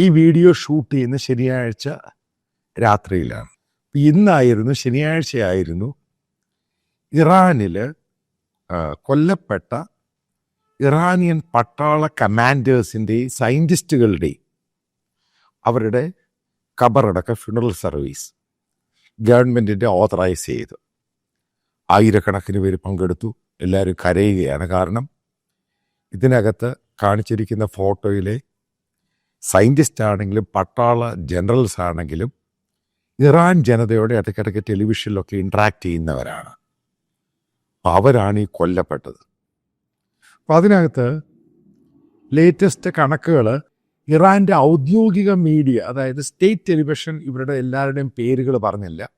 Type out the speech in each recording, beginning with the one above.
ഈ video shoot ചെയ്യുന്ന ശനിയാഴ്ച രാത്രിയിലാണ്. ഇന്നായിരുന്നു ശനിയാഴ്ചയായിരുന്നു ഇറാനിൽ കൊല്ലപ്പെട്ട ഇറാനിയൻ പട്ടാള കമാൻഡേഴ്സിന്റെയും സയന്റിസ്റ്റുകളുടെയും അവരുടെ കബറടക്ക ഫ്യൂണറൽ സർവീസ് ഗവൺമെന്റിന്റെ ഓതറൈസ് ചെയ്തു. ആയിരക്കണക്കിന് പേര് പങ്കെടുത്തു. എല്ലാവരും കരയുകയാണ്. കാരണം ഇതിനകത്ത് കാണിച്ചിരിക്കുന്ന ഫോട്ടോയിലെ സയന്റിസ്റ്റ് ആണെങ്കിലും പട്ടാള ജനറൽസ് ആണെങ്കിലും ഇറാൻ ജനതയോടെ ഇടയ്ക്കിടയ്ക്ക് ടെലിവിഷനിലൊക്കെ ഇൻട്രാക്ട് ചെയ്യുന്നവരാണ്. അപ്പോൾ അവരാണ് ഈ കൊല്ലപ്പെട്ടത്. അപ്പം അതിനകത്ത് ലേറ്റസ്റ്റ് കണക്കുകൾ ഇറാന്റെ ഔദ്യോഗിക മീഡിയ അതായത് സ്റ്റേറ്റ് ടെലിവിഷൻ ഇവരുടെ എല്ലാവരുടെയും പേരുകൾ പറഞ്ഞില്ല.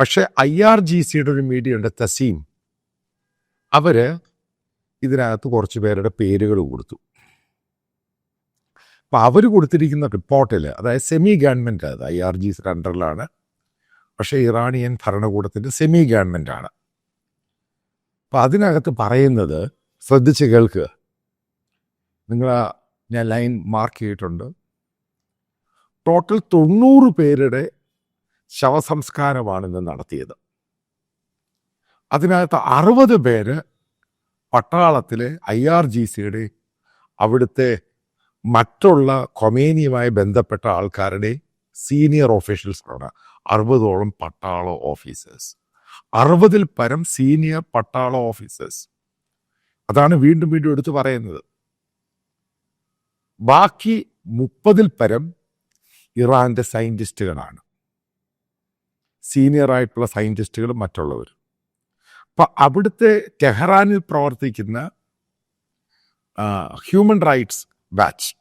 പക്ഷേ ഐ ആർ ജി സിയുടെ ഒരു മീഡിയ ഉണ്ട് തസീം. അവർ ഇതിനകത്ത് കുറച്ച് പേരുടെ പേരുകൾ കൊടുത്തു. അപ്പം അവർ കൊടുത്തിരിക്കുന്ന റിപ്പോർട്ടിൽ അതായത് സെമി ഗവൺമെന്റ് അത് ഐ ആർ ജി അണ്ടറിലാണ് പക്ഷേ ഇറാനിയൻ ഭരണകൂടത്തിന്റെ സെമി ഗവൺമെന്റാണ് അപ്പം അതിനകത്ത് പറയുന്നത് ശ്രദ്ധിച്ച് കേൾക്കുക നിങ്ങൾ ഞാൻ ലൈൻ മാർക്ക് ചെയ്തിട്ടുണ്ട്. ടോട്ടൽ തൊണ്ണൂറ് പേരുടെ ശവസംസ്കാരമാണ് ഇന്ന് നടത്തിയത്. അതിനകത്ത് അറുപത് പേര് പട്ടാളത്തിലെ ഐ ആർ ജി സിയുടെ അവിടുത്തെ മറ്റുള്ള കൊമേനിയുമായി ബന്ധപ്പെട്ട ആൾക്കാരുടെ സീനിയർ ഓഫീഷ്യൽസാണ് അറുപതോളം പട്ടാള ഓഫീസേഴ്സ്. അറുപതിൽ പരം സീനിയർ പട്ടാള ഓഫീസേഴ്സ്. അതാണ് വീണ്ടും വീണ്ടും എടുത്തു പറയുന്നത്. ബാക്കി മുപ്പതിൽ പരം ഇറാന്റെ സയന്റിസ്റ്റുകളാണ്. സീനിയർ ആയിട്ടുള്ള സയന്റിസ്റ്റുകളും മറ്റുള്ളവർ അപ്പം അവിടുത്തെ ടെഹ്റാനിൽ പ്രവർത്തിക്കുന്ന ഹ്യൂമൻ റൈറ്റ്സ് ബാച്ച്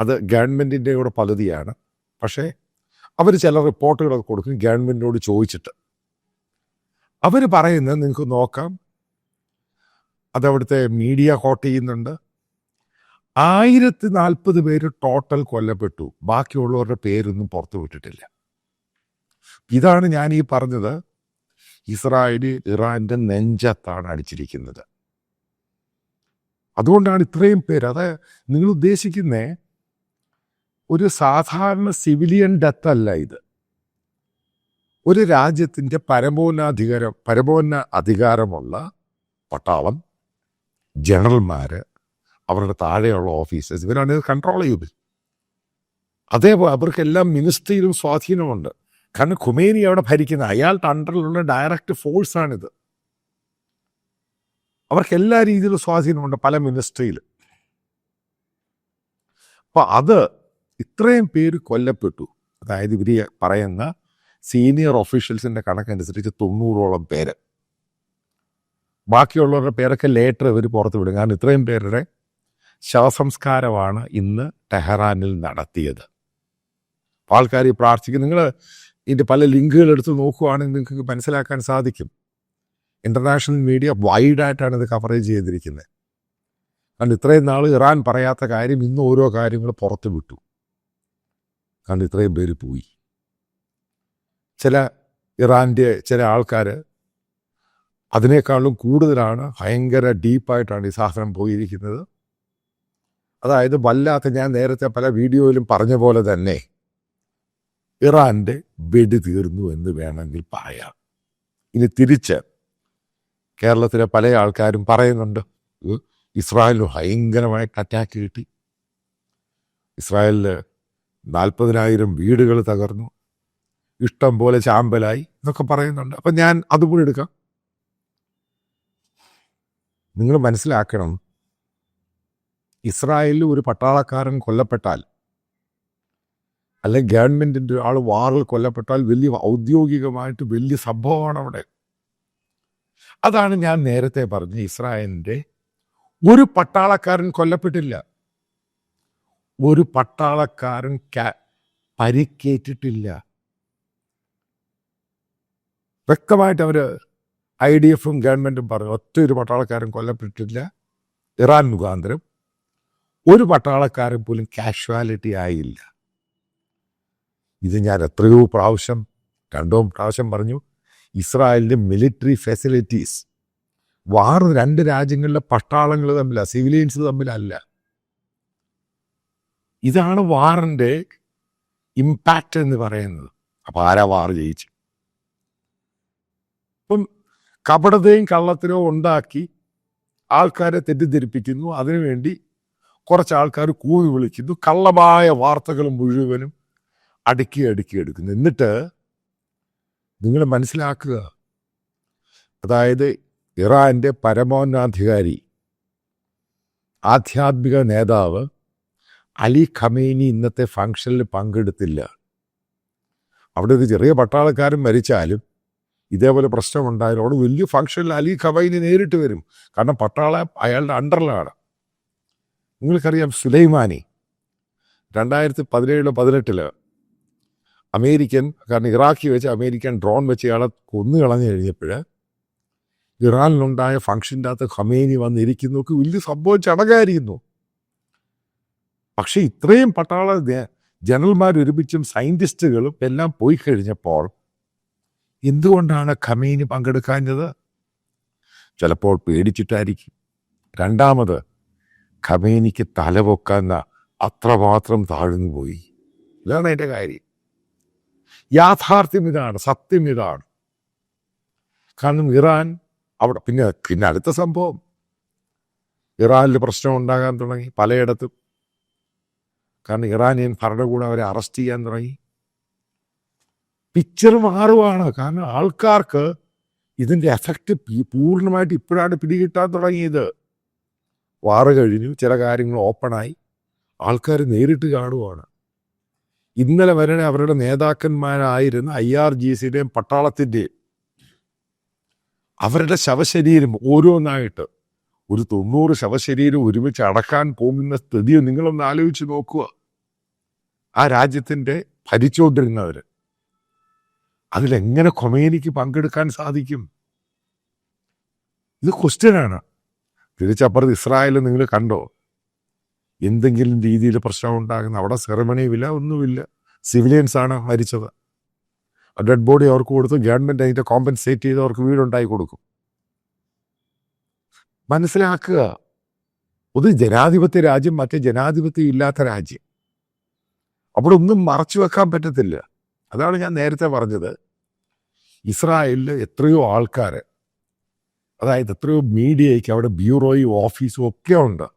അത് ഗവൺമെന്റിന്റെ കൂടെ പദ്ധതിയാണ്. പക്ഷേ അവർ ചില റിപ്പോർട്ടുകളൊക്കെ കൊടുക്കും. ഗവൺമെന്റിനോട് ചോദിച്ചിട്ട്. അവർ പറയുന്നത് നിങ്ങൾക്ക് നോക്കാം. അതവിടുത്തെ മീഡിയ കോട്ട് ചെയ്യുന്നുണ്ട്. ആയിരത്തി നാൽപ്പത് പേര് ടോട്ടൽ കൊല്ലപ്പെട്ടു. ബാക്കിയുള്ളവരുടെ പേരൊന്നും പുറത്തു വിട്ടിട്ടില്ല. ഇതാണ് ഞാൻ ഈ പറഞ്ഞത്. ഇസ്രായേൽ ഇറാന്റെ നെഞ്ചത്താണ് അടിച്ചിരിക്കുന്നത്. അതുകൊണ്ടാണ് ഇത്രയും പേര് അത് നിങ്ങൾ ഉദ്ദേശിക്കുന്നേ ഒരു സാധാരണ സിവിലിയൻ ഡെത്ത് അല്ല ഇത്. ഒരു രാജ്യത്തിന്റെ പരമോന്നധികാരം പരമോന്ന അധികാരമുള്ള പട്ടാളം ജനറൽമാർ അവരുടെ താഴെയുള്ള ഓഫീസേഴ്സ് ഇവരാണ് ഇത് കൺട്രോൾ ചെയ്യുന്നത്. അതേപോലെ അവർക്കെല്ലാം മിനിസ്ട്രിയിലും സ്വാധീനമുണ്ട്. കാരണം ഖുമേനി അവിടെ ഭരിക്കുന്ന അയാളുടെ അണ്ടറിലുള്ള ഡയറക്റ്റ് ഫോഴ്സാണിത് അവർക്ക് എല്ലാ രീതിയിലും സ്വാധീനമുണ്ട് പല മിനിസ്ട്രിയിൽ അപ്പൊ അത് ഇത്രയും പേര് കൊല്ലപ്പെട്ടു. അതായത് ഇവർ പറയുന്ന സീനിയർ ഒഫീഷ്യൽസിന്റെ കണക്കനുസരിച്ച് തൊണ്ണൂറോളം പേര്. ബാക്കിയുള്ളവരുടെ പേരൊക്കെ ലേറ്റർ ഇവർ പുറത്ത് വിടും. കാരണം ഇത്രയും പേരുടെ ശവസംസ്കാരമാണ് ഇന്ന് ടെഹ്റാനിൽ നടത്തിയത്. ആൾക്കാർ പ്രാർത്ഥിക്കും. നിങ്ങൾ ഇതിന്റെ പല ലിങ്കുകൾ എടുത്ത് നോക്കുകയാണെങ്കിൽ നിങ്ങൾക്ക് മനസ്സിലാക്കാൻ സാധിക്കും. ഇന്റർനാഷണൽ മീഡിയ വൈഡായിട്ടാണ് ഇത് കവറേജ് ചെയ്തിരിക്കുന്നത് കാരണം ഇത്രയും നാൾ ഇറാൻ പറയാത്ത കാര്യം ഇന്ന് ഓരോ കാര്യങ്ങൾ പുറത്ത് വിട്ടു. കാരണം ഇത്രയും പേര് പോയി. ചില ഇറാന്റെ ചില ആൾക്കാർ അതിനേക്കാളും കൂടുതലാണ് ഭയങ്കര ഡീപ്പായിട്ടാണ് ഈ സാധനം പോയിരിക്കുന്നത്. അതായത് വല്ലാത്ത ഞാൻ നേരത്തെ പല വീഡിയോയിലും പറഞ്ഞ പോലെ തന്നെ ഇറാന്റെ വെടി തീർന്നു എന്ന് വേണമെങ്കിൽ പറയാം. ഇനി തിരിച്ച് കേരളത്തിലെ പല ആൾക്കാരും പറയുന്നുണ്ട് "ഉം, ഇസ്രായേലിന് ഭയങ്കരമായിട്ട് അറ്റാക്ക് കിട്ടി. ഇസ്രായേലിൽ നാൽപ്പതിനായിരം വീടുകൾ തകർന്നു. ഇഷ്ടം പോലെ ചാമ്പലായി എന്നൊക്കെ പറയുന്നുണ്ട്. അപ്പം ഞാൻ അതുകൂടി എടുക്കാം. നിങ്ങൾ മനസ്സിലാക്കണം ഇസ്രായേലിൽ ഒരു പട്ടാളക്കാരൻ കൊല്ലപ്പെട്ടാൽ അല്ലെങ്കിൽ ഗവൺമെന്റിന്റെ ഒരാൾ വാറിൽ കൊല്ലപ്പെട്ടാൽ വലിയ ഔദ്യോഗികമായിട്ട് വലിയ സംഭവമാണ് അവിടെ. അതാണ് ഞാൻ നേരത്തെ പറഞ്ഞ ഇസ്രായേലിന്റെ ഒരു പട്ടാളക്കാരൻ കൊല്ലപ്പെട്ടില്ല. ഒരു പട്ടാളക്കാരൻ പരിക്കേറ്റിട്ടില്ല. വ്യക്തമായിട്ട് അവർ ഐ ഡി എഫും ഗവൺമെന്റും പറഞ്ഞു ഒറ്റ ഒരു പട്ടാളക്കാരൻ കൊല്ലപ്പെട്ടിട്ടില്ല. ഇറാൻ മുഖാന്തരം ഒരു പട്ടാളക്കാരൻ പോലും കാഷ്വാലിറ്റി ആയില്ല. ഇത് ഞാൻ എത്രയോ പ്രാവശ്യം രണ്ടോ പ്രാവശ്യം പറഞ്ഞു. ഇസ്രായേലിന്റെ മിലിറ്ററി ഫെസിലിറ്റീസ് വാർ രണ്ട് രാജ്യങ്ങളിലെ പട്ടാളങ്ങൾ തമ്മില സിവിലിയൻസ് തമ്മിലല്ല. ഇതാണ് വാറിന്റെ ഇമ്പാക്റ്റ് എന്ന് പറയുന്നത്. അപ്പം ആരാ വാർ ജയിച്ചു ഇപ്പം കപടതയും കള്ളത്തിനോ ഉണ്ടാക്കി ആൾക്കാരെ തെറ്റിദ്ധരിപ്പിക്കുന്നു. അതിനുവേണ്ടി കുറച്ച് ആൾക്കാർ കൂവി വിളിക്കുന്നു. കള്ളമായ വാർത്തകൾ മുഴുവനും അടുക്കി അടുക്കി എടുക്കുന്നു. എന്നിട്ട് നിങ്ങൾ മനസ്സിലാക്കുക. അതായത് ഇറാന്റെ പരമോന്നാധികാരി ആധ്യാത്മിക നേതാവ് അലി ഖമേനി ഇന്നത്തെ ഫംഗ്ഷനിൽ പങ്കെടുത്തില്ല. അവിടെ ഒരു ചെറിയ പട്ടാളക്കാരൻ മരിച്ചാലും ഇതേപോലെ പ്രശ്നമുണ്ടായാലും അവിടെ വലിയ ഫംഗ്ഷനിൽ അലി ഖമൈനി നേരിട്ട് വരും. കാരണം പട്ടാള അയാളുടെ അണ്ടറിലാണ്. നിങ്ങൾക്കറിയാം സുലൈമാനി രണ്ടായിരത്തി പതിനേഴിലോ പതിനെട്ടിൽ അമേരിക്കൻ കാരണം ഇറാഖി വെച്ച് അമേരിക്കൻ ഡ്രോൺ വെച്ച് ഇയാളെ കൊന്നു കളഞ്ഞു കഴിഞ്ഞപ്പോൾ ഇറാനിലുണ്ടായ ഫംഗ്ഷന്റെ അകത്ത് ഖമേനി വന്നിരിക്കുന്നു. ഒക്കെ വലിയ സംഭവം ചടങ്ങായിരിക്കുന്നു പക്ഷേ ഇത്രയും പട്ടാള ജനറൽമാരൊരുമിച്ചും സയന്റിസ്റ്റുകളും എല്ലാം പോയി കഴിഞ്ഞപ്പോൾ എന്തുകൊണ്ടാണ് ഖമേനി പങ്കെടുക്കാഞ്ഞത്? ചിലപ്പോൾ പേടിച്ചിട്ടായിരിക്കും. രണ്ടാമത് ഖമേനിക്ക് തലപൊക്കാന്ന അത്രമാത്രം താഴ്ന്നു പോയി ഇതാണ് എന്റെ കാര്യം. യാഥാർത്ഥ്യം ഇതാണ് സത്യം ഇതാണ്. കാരണം ഇറാൻ അവിടെ പിന്നെ പിന്നെ അടുത്ത സംഭവം. ഇറാനിൽ പ്രശ്നം ഉണ്ടാകാൻ തുടങ്ങി പലയിടത്തും. കാരണം ഇറാനിയൻ ഭരണകൂടം അവരെ അറസ്റ്റ് ചെയ്യാൻ തുടങ്ങി. പിക്ചർ മാറുവാണ്. കാരണം ആൾക്കാർക്ക് ഇതിന്റെ എഫക്റ്റ് പൂർണമായിട്ട് ഇപ്പോഴാണ് പിടികിട്ടാൻ തുടങ്ങിയത്. വാറ് കഴിഞ്ഞു ചില കാര്യങ്ങൾ ഓപ്പണായി ആൾക്കാർ നേരിട്ട് കാണുവാണ്. ഇന്നലെ വരെ അവരുടെ നേതാക്കന്മാരായിരുന്ന ഐ ആർ ജി സിയുടെയും പട്ടാളത്തിന്റെയും അവരുടെ ശവശരീരം ഓരോന്നായിട്ട് ഒരു തൊണ്ണൂറ് ശവശരീരം ഒരുമിച്ച് അടക്കാൻ പോകുന്ന സ്ഥിതി നിങ്ങളൊന്ന് ആലോചിച്ച് നോക്കുക. ആ രാജ്യത്തിന്റെ ഭരിച്ചുകൊണ്ടിരുന്നവർ അതിലെങ്ങനെ കൊമേനിക്ക് പങ്കെടുക്കാൻ സാധിക്കും? ഇത് ക്വസ്റ്റ്യനാണ് തിരിച്ചപ്പുറത്ത് ഇസ്രായേൽ നിങ്ങൾ കണ്ടോ? എന്തെങ്കിലും രീതിയിൽ പ്രശ്നം ഉണ്ടാകുന്ന അവിടെ സെറമണിയുമില്ല ഒന്നുമില്ല. സിവിലിയൻസാണ് മരിച്ചത്. ഡെഡ് ബോഡി അവർക്ക് കൊടുത്തു ഗവൺമെന്റ് അതിന്റെ കോമ്പൻസേറ്റ് ചെയ്ത് അവർക്ക് വീടുണ്ടായി കൊടുക്കും. മനസ്സിലാക്കുക. ഒരു ജനാധിപത്യ രാജ്യം മറ്റേ ജനാധിപത്യം ഇല്ലാത്ത രാജ്യം. അവിടെ ഒന്നും മറച്ചു വെക്കാൻ പറ്റത്തില്ല. അതാണ് ഞാൻ നേരത്തെ പറഞ്ഞത്. ഇസ്രായേലിൽ എത്രയോ ആൾക്കാർ അതായത് എത്രയോ മീഡിയയ്ക്ക് അവിടെ ബ്യൂറോയും ഓഫീസും ഒക്കെ ഉണ്ട്.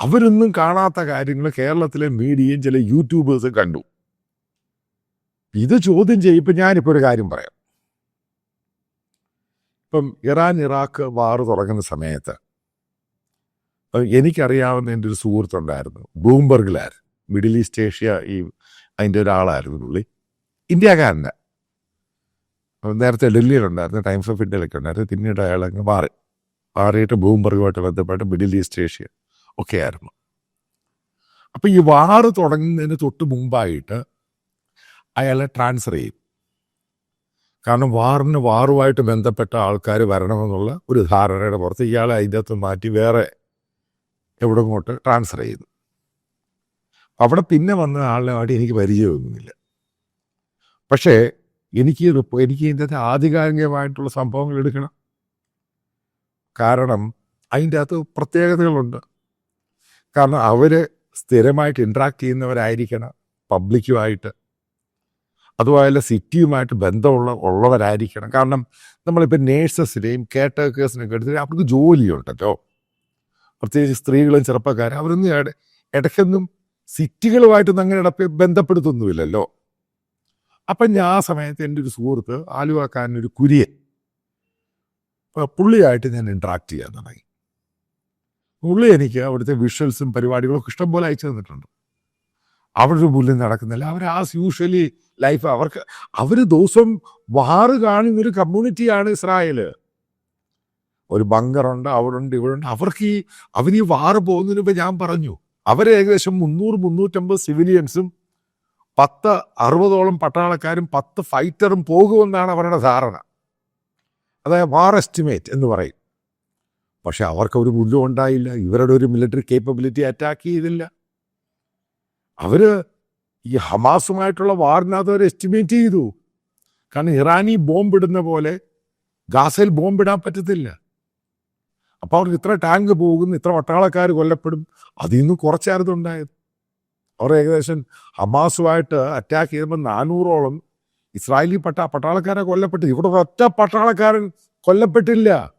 അവരൊന്നും കാണാത്ത കാര്യങ്ങൾ കേരളത്തിലെ മീഡിയയും ചില യൂട്യൂബേഴ്സും കണ്ടു. ഇത് ചോദ്യം ചെയ്യിപ്പോൾ ഞാനിപ്പോൾ ഒരു കാര്യം പറയാം. ഇപ്പം ഇറാൻ ഇറാഖ് വാർ തുടങ്ങുന്ന സമയത്ത് എനിക്കറിയാവുന്ന എന്റെ ഒരു സുഹൃത്തുണ്ടായിരുന്നു ബ്ലൂംബർഗിലായിരുന്നു മിഡിൽ ഈസ്റ്റ് ഏഷ്യ ഈ അതിന്റെ ഒരാളായിരുന്നു പുള്ളി. ഇന്ത്യക്കാരന്റെ നേരത്തെ ഡൽഹിയിലുണ്ടായിരുന്നു ടൈംസ് ഓഫ് ഇന്ത്യയിലൊക്കെ ഉണ്ടായിരുന്നു പിന്നീട് അയാൾ അങ്ങ് മാറി. മാറിയിട്ട് ബ്ലൂംബർഗുമായിട്ട് ബന്ധപ്പെട്ട് മിഡിൽ ഈസ്റ്റ് ഏഷ്യ. ഒക്കെ ആയിരുന്നു അപ്പം ഈ വാറ് തുടങ്ങുന്നതിന് തൊട്ട് മുമ്പായിട്ട് അയാളെ ട്രാൻസ്ഫർ ചെയ്യും. കാരണം വാറിന് വാറുമായിട്ട് ബന്ധപ്പെട്ട ആൾക്കാർ വരണമെന്നുള്ള ഒരു ധാരണയുടെ പുറത്ത് ഇയാളെ അതിന്റെ മാറ്റി വേറെ എവിടെ ഇങ്ങോട്ട് ട്രാൻസ്ഫർ ചെയ്തു അവിടെ പിന്നെ വന്ന ആളിനെ എനിക്ക് പരിചയമൊന്നുമില്ല. പക്ഷേ എനിക്ക് എനിക്ക് ഇതിന്റെ ആധികാരികമായിട്ടുള്ള സംഭവങ്ങൾ എടുക്കണം. കാരണം അതിന്റെ അകത്ത് പ്രത്യേകതകളുണ്ട്. കാരണം അവർ സ്ഥിരമായിട്ട് ഇൻട്രാക്ട് ചെയ്യുന്നവരായിരിക്കണം പബ്ലിക്കുമായിട്ട് അതുപോലെ സിറ്റിയുമായിട്ട് ബന്ധമുള്ള ഉള്ളവരായിരിക്കണം. കാരണം നമ്മളിപ്പോൾ നേഴ്സസിനെയും കെയർടേക്കേഴ്സിനെയൊക്കെ എടുത്തിട്ട് അവർക്ക് ജോലിയുണ്ടല്ലോ. പ്രത്യേകിച്ച് സ്ത്രീകളും ചെറുപ്പക്കാരും അവരൊന്നും ഇട- ഇടയ്ക്കൊന്നും സിറ്റികളുമായിട്ടൊന്നും അങ്ങനെ ഇടപ്പ് ബന്ധപ്പെടുത്തൊന്നുമില്ലല്ലോ. അപ്പം ഞാൻ ആ സമയത്ത് എന്റെ ഒരു സുഹൃത്ത് ആലുവാക്കാരനൊരു കുര്യൻ. പുള്ളിയായിട്ട് ഞാൻ ഇൻട്രാക്ട് ചെയ്യാൻ തുടങ്ങി. പുള്ളി എനിക്ക് അവിടുത്തെ വിഷ്വൽസും പരിപാടികളൊക്കെ ഇഷ്ടംപോലെ അയച്ചു തന്നിട്ടുണ്ട്. അവരുടെ മുന്നിൽ നടക്കുന്നില്ല. അവർ ആസ് യൂഷ്വലി ലൈഫ് അവർക്ക് അവർ ദിവസം വാറ് കാണുന്ന ഒരു കമ്മ്യൂണിറ്റിയാണ് ഇസ്രായേൽ. ഒരു ബങ്കറുണ്ട് അവിടുണ്ട് ഇവിടുണ്ട് അവർക്ക് ഈ അവർ ഈ വാറ് പോകുന്നതിന് മുമ്പ് ഞാൻ പറഞ്ഞു അവർ ഏകദേശം മുന്നൂറ് മുന്നൂറ്റമ്പത് സിവിലിയൻസും പത്ത് അറുപതോളം പട്ടാളക്കാരും പത്ത് ഫൈറ്ററും പോകുമെന്നാണ് അവരുടെ ധാരണ. അതായത് വാർ എസ്റ്റിമേറ്റ് എന്ന് പറയും. പക്ഷെ അവർക്ക് ഒരു പുല്ലും ഉണ്ടായില്ല ഇവരുടെ ഒരു മിലിറ്ററി കേപ്പബിലിറ്റി അറ്റാക്ക് ചെയ്തില്ല. അവർ ഈ ഹമാസുമായിട്ടുള്ള വാറിനകത്ത് അവർ എസ്റ്റിമേറ്റ് ചെയ്തു. കാരണം ഇറാനി ബോംബ് ഇടുന്ന പോലെ ഗാസയിൽ ബോംബ് ഇടാൻ പറ്റത്തില്ല. അപ്പോൾ അവർക്ക് ഇത്ര ടാങ്ക് പോകുന്നു ഇത്ര പട്ടാളക്കാർ കൊല്ലപ്പെടും. അതിൽ നിന്ന് കുറച്ചായിരുന്നു ഉണ്ടായത്. അവർ ഏകദേശം ഹമാസുമായിട്ട് അറ്റാക്ക് ചെയ്തപ്പോൾ നാനൂറോളം ഇസ്രായേലി പട്ട പട്ടാളക്കാരെ കൊല്ലപ്പെട്ടു. ഇവിടെ ഒറ്റ പട്ടാളക്കാരൻ കൊല്ലപ്പെട്ടില്ല.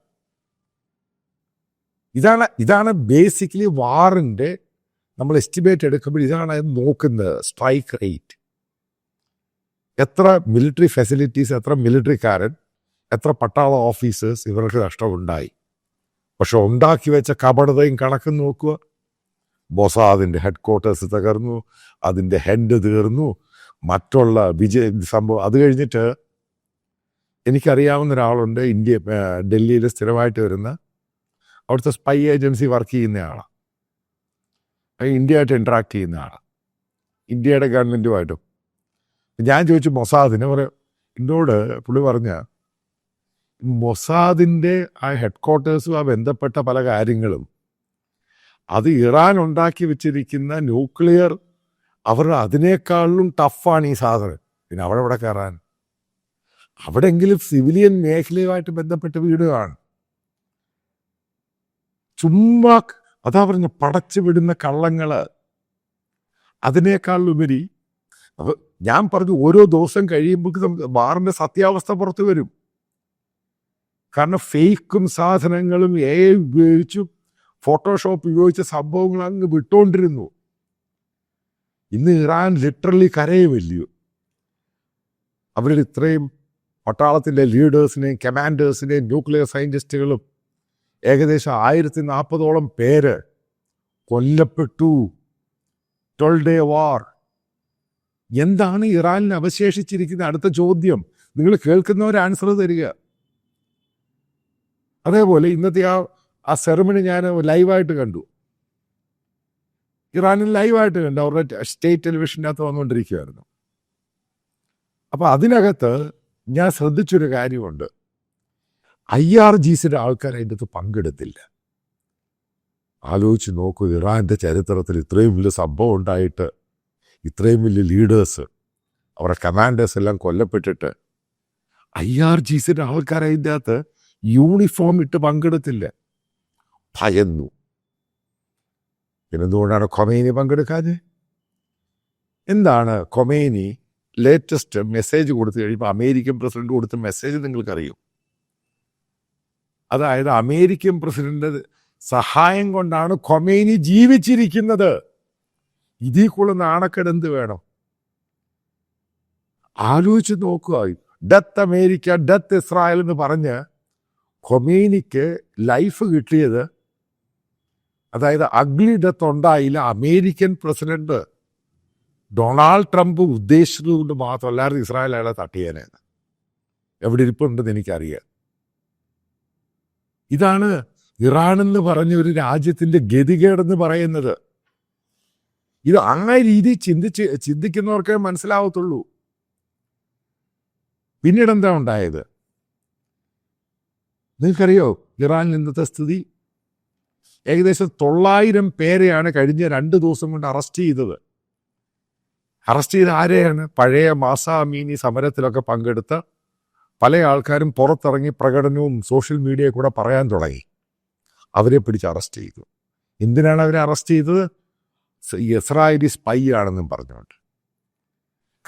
ഇതാണ് ഇതാണ് ബേസിക്കലി വാറിന്റെ നമ്മൾ എസ്റ്റിമേറ്റ് എടുക്കുമ്പോൾ ഇതാണ് നോക്കുന്നത് സ്ട്രൈക്ക് റേറ്റ് എത്ര മിലിറ്ററി ഫെസിലിറ്റീസ് എത്ര മിലിറ്ററിക്കാരൻ എത്ര പട്ടാള ഓഫീസേഴ്സ് ഇവർക്ക് നഷ്ടമുണ്ടായി. പക്ഷെ ഉണ്ടാക്കി വെച്ച കപടതയും കണക്ക് നോക്കുക. മൊസാദിന്റെ ഹെഡ് ക്വാർട്ടേഴ്സ് തകർന്നു അതിന്റെ ഹെഡ് തീർന്നു മറ്റുള്ള വിജയ സംഭവം അത് കഴിഞ്ഞിട്ട് എനിക്കറിയാവുന്ന ഒരാളുണ്ട് ഇന്ത്യ ഡൽഹിയിൽ സ്ഥിരമായിട്ട് വരുന്ന അവിടുത്തെ സ്പൈ ഏജൻസി വർക്ക് ചെയ്യുന്ന ആളാണ് ഇന്ത്യയായിട്ട് ഇൻട്രാക്ട് ചെയ്യുന്ന ആളാണ് ഇന്ത്യയുടെ ഗവൺമെന്റുമായിട്ടും ഞാൻ ചോദിച്ചു മൊസാദിന് പറയും എന്നോട് പുള്ളി പറഞ്ഞ മൊസാദിന്റെ ആ ഹെഡ് ആ ബന്ധപ്പെട്ട പല കാര്യങ്ങളും അത് ഇറാൻ ഉണ്ടാക്കി വെച്ചിരിക്കുന്ന ന്യൂക്ലിയർ അവർ അതിനേക്കാളിലും ടഫാണ് ഈ സാധനം. പിന്നെ അവിടെ ഇവിടെ കയറാൻ? അവിടെങ്കിലും സിവിലിയൻ മേഖലയുമായിട്ട് ബന്ധപ്പെട്ട് വീടുകയാണ്. ചുമ്മാ അതാ പറഞ്ഞ പടച്ചു വിടുന്ന കള്ളങ്ങൾ. അതിനേക്കാളുപരി ഞാൻ പറഞ്ഞു ഓരോ ദിവസം കഴിയുമ്പോൾ വാറിന്റെ സത്യാവസ്ഥ പുറത്തു വരും. കാരണം ഫേക്കും സാധനങ്ങളും എ ഉപയോഗിച്ചു ഫോട്ടോഷോപ്പ് ഉപയോഗിച്ച സംഭവങ്ങൾ അങ്ങ് വിട്ടുകൊണ്ടിരുന്നു ഇന്ന് ഇറാൻ ലിറ്ററലി കരയുമില്ലയോ അവരുടെ ഇത്രയും പട്ടാളത്തിന്റെ ലീഡേഴ്സിനെയും കമാൻഡേഴ്സിനെയും ന്യൂക്ലിയർ സയന്റിസ്റ്റുകളും ഏകദേശം ആയിരത്തി നാൽപ്പതോളം പേര് കൊല്ലപ്പെട്ടു. ട്വൽവ് ഡേ വാർ എന്താണ് ഇറാനിന് അവശേഷിച്ചിരിക്കുന്ന? അടുത്ത ചോദ്യം. നിങ്ങൾ കേൾക്കുന്നവർ ആൻസർ തരിക. അതേപോലെ ഇന്നത്തെ ആ ആ സെറമണി ഞാൻ ലൈവായിട്ട് കണ്ടു. ഇറാനിൽ ലൈവായിട്ട് കണ്ടു. അവരുടെ സ്റ്റേറ്റ് ടെലിവിഷനകത്ത് വന്നുകൊണ്ടിരിക്കുകയായിരുന്നു അപ്പോൾ അതിനകത്ത് ഞാൻ ശ്രദ്ധിച്ചൊരു കാര്യമുണ്ട്. ഐ ആർ ജി സിയുടെ ആൾക്കാർ അതിന്റെ അകത്ത് പങ്കെടുത്തില്ല. ആലോചിച്ച് നോക്കൂ ഇറാന്റെ ചരിത്രത്തിൽ ഇത്രയും വലിയ സംഭവം ഉണ്ടായിട്ട് ഇത്രയും വലിയ ലീഡേഴ്സ് അവരുടെ കമാൻഡേഴ്സ് എല്ലാം കൊല്ലപ്പെട്ടിട്ട് ഐ ആർ ജി സിയുടെ ആൾക്കാർ അതിന്റെ അകത്ത് യൂണിഫോം ഇട്ട് പങ്കെടുത്തില്ല. ഭയന്നു. പിന്നെന്തുകൊണ്ടാണ് കൊമേനി പങ്കെടുക്കാതെ എന്താണ് കൊമേനി ലേറ്റസ്റ്റ് മെസ്സേജ് കൊടുത്തു കഴിയുമ്പോൾ അമേരിക്കൻ പ്രസിഡന്റ് കൊടുത്ത മെസ്സേജ് നിങ്ങൾക്കറിയും? അതായത് അമേരിക്കൻ പ്രസിഡന്റ് സഹായം കൊണ്ടാണ് കൊമേനി ജീവിച്ചിരിക്കുന്നത്. ഇതിൽ കൂടുതൽ എന്ത് വേണം? ആലോചിച്ച് നോക്കുക. ഡെത്ത് അമേരിക്ക ഡെത്ത് ഇസ്രായേൽ എന്ന് പറഞ്ഞ് കൊമേനിക്ക് ലൈഫ് കിട്ടിയത് അതായത് അഗ്ലി ഡെത്ത് ഉണ്ടായില്ല. അമേരിക്കൻ പ്രസിഡന്റ് ഡൊണാൾഡ് ട്രംപ് ഉദ്ദേശിച്ചത് കൊണ്ട് മാത്രമല്ലായിരുന്നു ഇസ്രായേൽ അയാളെ തട്ടിയേനെ. എവിടെ ഇരിപ്പുണ്ടെന്ന് എനിക്കറിയാം. ഇതാണ് ഇറാൻ എന്ന് പറഞ്ഞ ഒരു രാജ്യത്തിന്റെ ഗതികേടെന്ന് പറയുന്നത്. ഇത് ആ രീതി ചിന്തിച്ച് ചിന്തിക്കുന്നവർക്കേ മനസ്സിലാവത്തുള്ളൂ. പിന്നീട് എന്താ ഉണ്ടായത്? നിങ്ങൾക്കറിയോ ഇറാനിൽ ഇന്നത്തെ സ്ഥിതി? ഏകദേശം തൊള്ളായിരം പേരെയാണ് കഴിഞ്ഞ രണ്ട് ദിവസം കൊണ്ട് അറസ്റ്റ് ചെയ്തത്. അറസ്റ്റ് ചെയ്ത ആരെയാണ്? പഴയ മാസാമീനി സമരത്തിലൊക്കെ പങ്കെടുത്ത പല ആൾക്കാരും പുറത്തിറങ്ങി പ്രകടനവും സോഷ്യൽ മീഡിയയിൽ കൂടെ പറയാൻ തുടങ്ങി. അവരെ പിടിച്ച് അറസ്റ്റ് ചെയ്തു. എന്തിനാണ് അവരെ അറസ്റ്റ് ചെയ്തത്? ഇസ്രായേലി സ്പൈ ആണെന്നും പറഞ്ഞുകൊണ്ട്.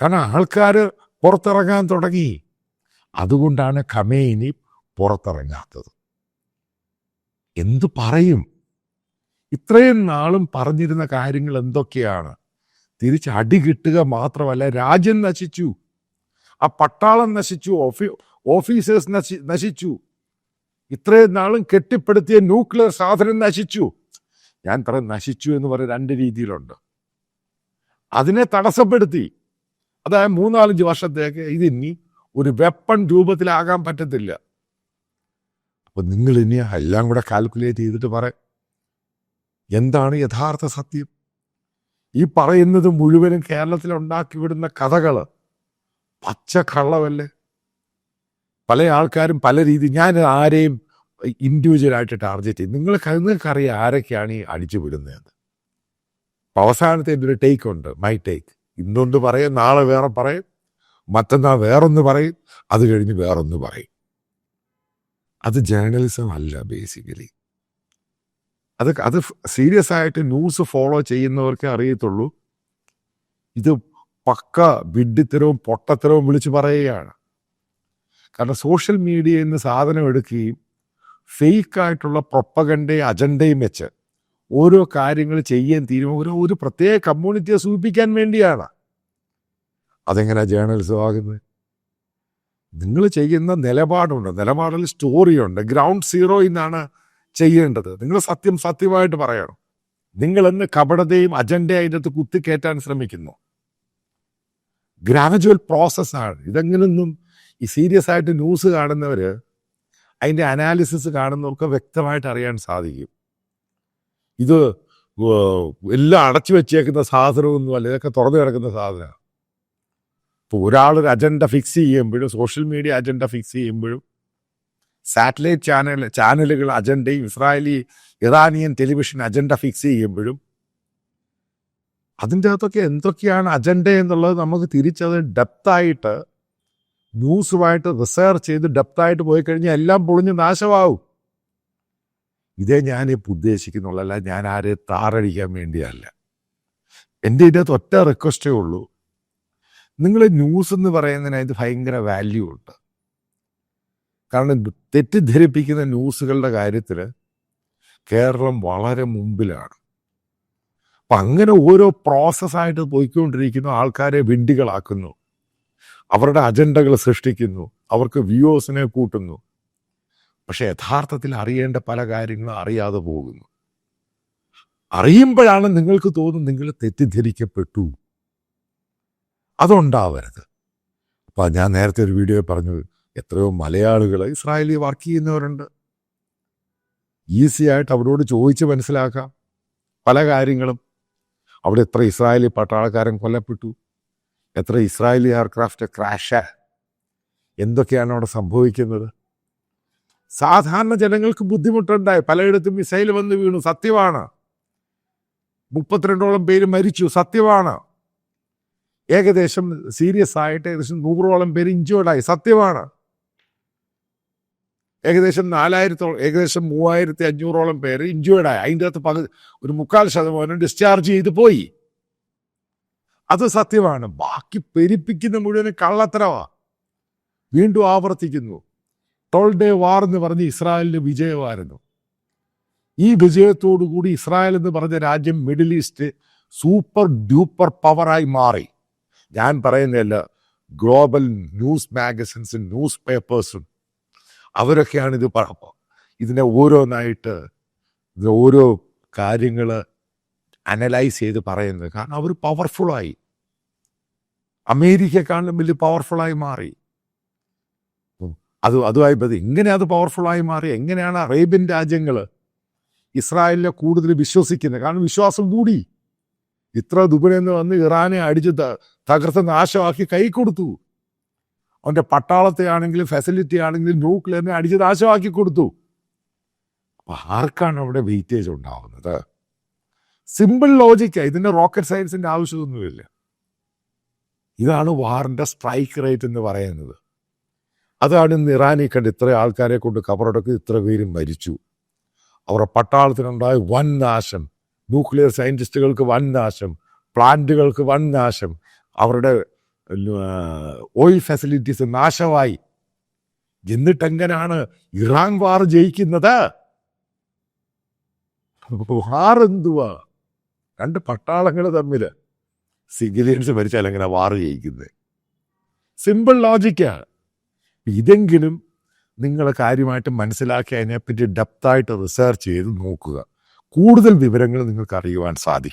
കാരണം ആൾക്കാർ പുറത്തിറങ്ങാൻ തുടങ്ങി. അതുകൊണ്ടാണ് ഖമേനി പുറത്തിറങ്ങാത്തത്. എന്തു പറയും? ഇത്രയും നാളും പറഞ്ഞിരുന്ന കാര്യങ്ങൾ എന്തൊക്കെയാണ്? തിരിച്ച് അടി കിട്ടുക മാത്രമല്ല രാജ്യം നശിച്ചു. ആ പട്ടാളം നശിച്ചു ഓഫീ ഓഫീസേഴ്സ് നശി നശിച്ചു. ഇത്രയും നാളും കെട്ടിപ്പടുത്തിയ ന്യൂക്ലിയർ സാധനം നശിച്ചു. ഞാൻ പറയും നശിച്ചു എന്ന് പറയുന്ന രണ്ട് രീതിയിലുണ്ട്. അതിനെ തടസ്സപ്പെടുത്തി. അതായത് മൂന്നാലഞ്ച് വർഷത്തേക്ക് ഇതിനി ഒരു വെപ്പൺ രൂപത്തിലാകാൻ പറ്റത്തില്ല. അപ്പൊ നിങ്ങൾ ഇനി എല്ലാം കൂടെ കാൽക്കുലേറ്റ് ചെയ്തിട്ട് പറ. എന്താണ് യഥാർത്ഥ സത്യം? ഈ പറയുന്നത് മുഴുവനും കേരളത്തിൽ ഉണ്ടാക്കി വിടുന്ന കഥകൾ. പച്ച കള്ളമല്ലേ പല ആൾക്കാരും പല രീതി ഞാൻ ആരെയും ഇൻഡിവിജ്വലായിട്ട് ടാർഗറ്റ് ചെയ്യും. നിങ്ങൾ നിങ്ങൾക്കറിയാം ആരൊക്കെയാണ് ഈ അടിച്ചു വിടുന്നത് അപ്പം അവസാനത്തെ ഒരു ടേക്ക് ഉണ്ട് മൈ ടേക്ക് ഇന്നൊന്ന് പറയും നാളെ വേറെ പറയും മറ്റന്നാൾ വേറൊന്ന് പറയും അത് കഴിഞ്ഞ് വേറൊന്ന് പറയും. അത് ജേർണലിസം അല്ല ബേസിക്കലി അത് അത് സീരിയസ് ആയിട്ട് ന്യൂസ് ഫോളോ ചെയ്യുന്നവർക്കേ അറിയത്തുള്ളൂ. ഇത് പക്ക വിഡ്ഢിത്തരവും പൊട്ടത്തരവും വിളിച്ചു പറയുകയാണ്. കാരണം സോഷ്യൽ മീഡിയയിൽ നിന്ന് സാധനം എടുക്കുകയും ഫേക്കായിട്ടുള്ള പ്രൊപ്പകന്റെയും അജണ്ടയും വെച്ച് ഓരോ കാര്യങ്ങൾ ചെയ്യാൻ തീരുമാനം ഒരു പ്രത്യേക കമ്മ്യൂണിറ്റിയെ സൂചിപ്പിക്കാൻ വേണ്ടിയാണ്. അതെങ്ങനെ ജേർണലിസം ആകുന്നത്? നിങ്ങൾ ചെയ്യുന്ന നിലപാടുണ്ട്. നിലപാടിൽ സ്റ്റോറിയുണ്ട് ഗ്രൗണ്ട് സീറോ നിന്നാണ് ചെയ്യേണ്ടത്. നിങ്ങൾ സത്യം സത്യമായിട്ട് പറയണം. നിങ്ങൾ എന്ന് കപടതയും അജണ്ടയും അതിന്റെ അകത്ത് കുത്തിക്കയറ്റാൻ ശ്രമിക്കുന്നു. ഗ്രാജുവൽ പ്രോസസ്സാണ് ഇതെങ്ങനൊന്നും ഈ സീരിയസ് ആയിട്ട് ന്യൂസ് കാണുന്നവർ അതിന്റെ അനാലിസിസ് കാണുന്നവർക്ക് വ്യക്തമായിട്ട് അറിയാൻ സാധിക്കും. ഇത് എല്ലാം അടച്ചു വെച്ചേക്കുന്ന സാധനമൊന്നുമല്ല ഇതൊക്കെ തുറന്നു കിടക്കുന്ന സാധനമാണ്. ഇപ്പോൾ ഒരാളൊരു അജണ്ട ഫിക്സ് ചെയ്യുമ്പോഴും സോഷ്യൽ മീഡിയ അജണ്ട ഫിക്സ് ചെയ്യുമ്പോഴും സാറ്റലൈറ്റ് ചാനൽ ചാനലുകൾ അജണ്ടയും Israeli Iranian television agenda fix ചെയ്യുമ്പോഴും അതിന്റെ അകത്തൊക്കെ എന്തൊക്കെയാണ് അജണ്ട എന്നുള്ളത് നമുക്ക് തിരിച്ചത് ഡെപ്തായിട്ട് ന്യൂസുമായിട്ട് റിസർച്ച് ചെയ്ത് ഡെപ്തായിട്ട് പോയി കഴിഞ്ഞാൽ എല്ലാം പൊളിഞ്ഞ് നാശമാവും. ഇതേ ഇപ്പം അല്ല ഞാൻ ആരെ താറടിക്കാൻ വേണ്ടിയല്ല. എന്റെ ഇതിനകത്ത് ഒറ്റ റിക്വസ്റ്റേ ഉള്ളൂ. നിങ്ങൾ ന്യൂസ് എന്ന് പറയുന്നതിന് അതിന് ഭയങ്കര വാല്യൂ ഉണ്ട്. കാരണം തെറ്റിദ്ധരിപ്പിക്കുന്ന ന്യൂസുകളുടെ കാര്യത്തിൽ കേരളം വളരെ മുമ്പിലാണ്. അപ്പം അങ്ങനെ ഓരോ പ്രോസസ്സായിട്ട് പോയിക്കൊണ്ടിരിക്കുന്നു ആൾക്കാരെ വിണ്ടികളാക്കുന്നു അവരുടെ അജണ്ടകൾ സൃഷ്ടിക്കുന്നു. അവർക്ക് വ്യൂവേഴ്സിനെ കൂട്ടുന്നു. പക്ഷെ യഥാർത്ഥത്തിൽ അറിയേണ്ട പല കാര്യങ്ങളും അറിയാതെ പോകുന്നു. അറിയുമ്പോഴാണ് നിങ്ങൾക്ക് തോന്നുന്നു നിങ്ങൾ തെറ്റിദ്ധരിക്കപ്പെട്ടു. അതുണ്ടാവരുത്. അപ്പം ഞാൻ നേരത്തെ ഒരു വീഡിയോ പറഞ്ഞു എത്രയോ മലയാളികൾ ഇസ്രായേലി വർക്ക് ചെയ്യുന്നവരുണ്ട്. ഈസി ആയിട്ട് അവരോട് ചോദിച്ച് മനസ്സിലാക്കാം. പല കാര്യങ്ങളും. അവിടെ എത്ര ഇസ്രായേലി പട്ടാളക്കാരൻ കൊല്ലപ്പെട്ടു? എത്ര ഇസ്രായേലി എയർക്രാഫ്റ്റ് ക്രാഷ് എന്തൊക്കെയാണ് അവിടെ സംഭവിക്കുന്നത്? സാധാരണ ജനങ്ങൾക്ക് ബുദ്ധിമുട്ടുണ്ടായി. പലയിടത്തും മിസൈൽ വന്ന് വീണു. സത്യമാണ്. മുപ്പത്തിരണ്ടോളം പേര് മരിച്ചു. സത്യമാണ്. ഏകദേശം സീരിയസ് ആയിട്ട് ഏകദേശം നൂറോളം പേര് ഇഞ്ചുവേർഡായി സത്യമാണ്. ഏകദേശം നാലായിരത്തോളം ഏകദേശം മൂവായിരത്തി അഞ്ഞൂറോളം പേര് ഇഞ്ചേർഡായി അതിന്റെ അകത്ത് പകുതി ഒരു മുക്കാൽ ശതമാനം ഡിസ്ചാർജ് ചെയ്ത് പോയി. അത് സത്യമാണ്. ബാക്കി പെരിപ്പിക്കുന്ന മുഴുവൻ കള്ളത്തരവാ. വീണ്ടും ആവർത്തിക്കുന്നു. ടോൾ ഡേ വാർ എന്ന് പറഞ്ഞ് ഇസ്രായേലിന് വിജയമായിരുന്നു. ഈ വിജയത്തോടു കൂടി ഇസ്രായേൽ എന്ന് പറഞ്ഞ രാജ്യം മിഡിൽ ഈസ്റ്റ് സൂപ്പർ ഡ്യൂപ്പർ പവറായി മാറി. ഞാൻ പറയുന്നതല്ല ഗ്ലോബൽ ന്യൂസ് മാഗസിൻസും ന്യൂസ് പേപ്പേഴ്സും അവരൊക്കെയാണ് ഇത് ഇതിനെ ഓരോന്നായിട്ട് ഓരോ കാര്യങ്ങൾ അനലൈസ് ചെയ്ത് പറയുന്നത്. കാരണം അവർ പവർഫുള്ളായി അമേരിക്കക്കാളും വലിയ പവർഫുള്ളായി മാറി. അത് അതുമായി ബന്ധം എങ്ങനെ അത് പവർഫുള്ളായി മാറി? എങ്ങനെയാണ് അറേബ്യൻ രാജ്യങ്ങൾ ഇസ്രായേലിനെ കൂടുതൽ വിശ്വസിക്കുന്നത്? കാരണം വിശ്വാസം കൂടി. ഇത്ര ദുബനെന്ന് വന്ന് ഇറാനെ അടിച്ച് തകർത്ത് നാശമാക്കി കൈ കൊടുത്തു. അവന്റെ പട്ടാളത്തെ ആണെങ്കിലും ഫെസിലിറ്റി ആണെങ്കിലും ന്യൂക്ലിയറിനെ അടിച്ച് നാശമാക്കി കൊടുത്തു. അപ്പം ആർക്കാണ് അവിടെ വെയിറ്റേജ് ഉണ്ടാവുന്നത്? സിമ്പിൾ ലോജിക്കാണ് ഇതിന്റെ റോക്കറ്റ് സയൻസിന്റെ ആവശ്യമൊന്നുമില്ല. ഇതാണ് വാറിന്റെ സ്ട്രൈക്ക് റേറ്റ് എന്ന് പറയുന്നത്. അതാണ് ഇന്ന് ഇറാനി കണ്ട് ഇത്ര ആൾക്കാരെ കൊണ്ട് കബറടക്കി ഇത്ര പേരും മരിച്ചു. അവരുടെ പട്ടാളത്തിനുണ്ടായ വൻ നാശം ന്യൂക്ലിയർ സയന്റിസ്റ്റുകൾക്ക് വൻ നാശം പ്ലാന്റുകൾക്ക് വൻ നാശം അവരുടെ ഓയിൽ ഫെസിലിറ്റീസ് നാശമായി. എന്നിട്ടെങ്ങനാണ് ഇറാൻ വാർ ജയിക്കുന്നത്? വാർ എന്തുവാ? രണ്ട് പട്ടാളങ്ങൾ തമ്മിൽ. സിവിലിയൻസ് മരിച്ചാൽ എങ്ങനെ വാർ ജയിക്കുന്നത് സിമ്പിൾ ലോജിക്കാണ് ഇതെങ്കിലും നിങ്ങൾ കാര്യമായിട്ട് മനസ്സിലാക്കി അതിനെപ്പറ്റി ഡെപ്തായിട്ട് റിസർച്ച് ചെയ്ത് നോക്കുക. കൂടുതൽ വിവരങ്ങൾ നിങ്ങൾക്ക് അറിയുവാൻ സാധിക്കും.